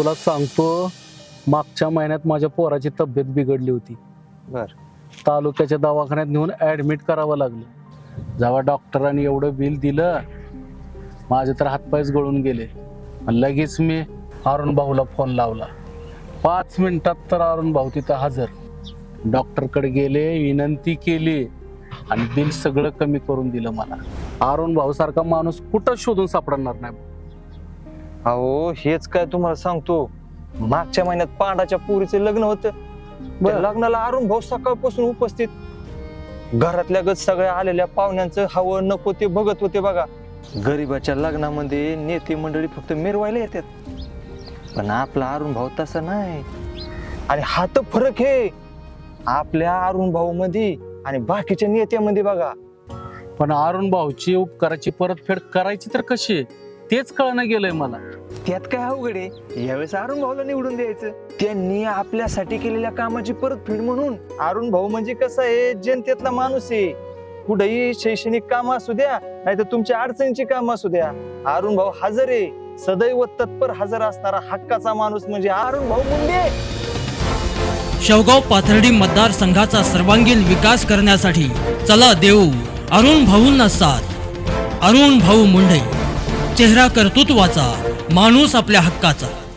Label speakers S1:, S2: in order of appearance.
S1: तुला सांगतो मागच्या महिन्यात माझ्या पोराची तब्येत बिघडली होती.
S2: बर.
S1: तालुक्याच्या दवाखान्यात नेऊन ऍडमिट करावं लागलं. जेव्हा डॉक्टरांनी एवढं बिल दिलं माझे तर हातपायच गळून गेले. लगेच मी अरुण भाऊला फोन लावला. पाच मिनिटात तर अरुण भाऊ तिथं हजर. डॉक्टरकडे गेले विनंती केली आणि बिल सगळं कमी करून दिलं मला. अरुण भाऊ सारखा माणूस कुठं शोधून सापडणार नाही?
S2: अहो हेच काय तुम्हाला सांगतो? मागच्या महिन्यात पांडाच्या पुरीचे लग्न होतं. लग्नाला अरुण भाऊ सकाळपासून उपस्थित. घरातल्या गत सगळ्या आलेल्या पाहुण्यांचं हवं नको ते बघत होते बघा. गरीबाच्या लग्नामध्ये नेते मंडळी फक्त मिरवायला येतात. पण आपला अरुण भाऊ तसा नाही. आणि हा तर फरक आहे आपल्या अरुण भाऊ मध्ये आणि बाकीच्या नेत्यामध्ये बघा.
S1: पण अरुण भाऊची उपकाराची परतफेड करायची तर कशी तेच कळणं गेलंय मला.
S2: त्यात काय अवघड आहे? यावेळेस अरुण भाऊला निवडून द्यायचं. त्यांनी आपल्यासाठी केलेल्या कामाची परतफेड म्हणून. अरुण भाऊ म्हणजे कसं आहे? जनतेतला माणूस आहे. कुठेही शैक्षणिक काम असू द्या नाही तर तुमच्या अडचणीची काम असू द्या. अरुण भाऊ हजर आहे. सदैव तत्पर हजर असणारा हक्काचा माणूस म्हणजे अरुण भाऊ मुंडे.
S3: शेवगाव पाथर्डी मतदारसंघाचा सर्वांगीण विकास करण्यासाठी चला देऊ अरुण भाऊंना साथ. अरुण भाऊ मुंडे. चेहरा कर्तृत्वाचा माणूस आपल्या हक्काचा.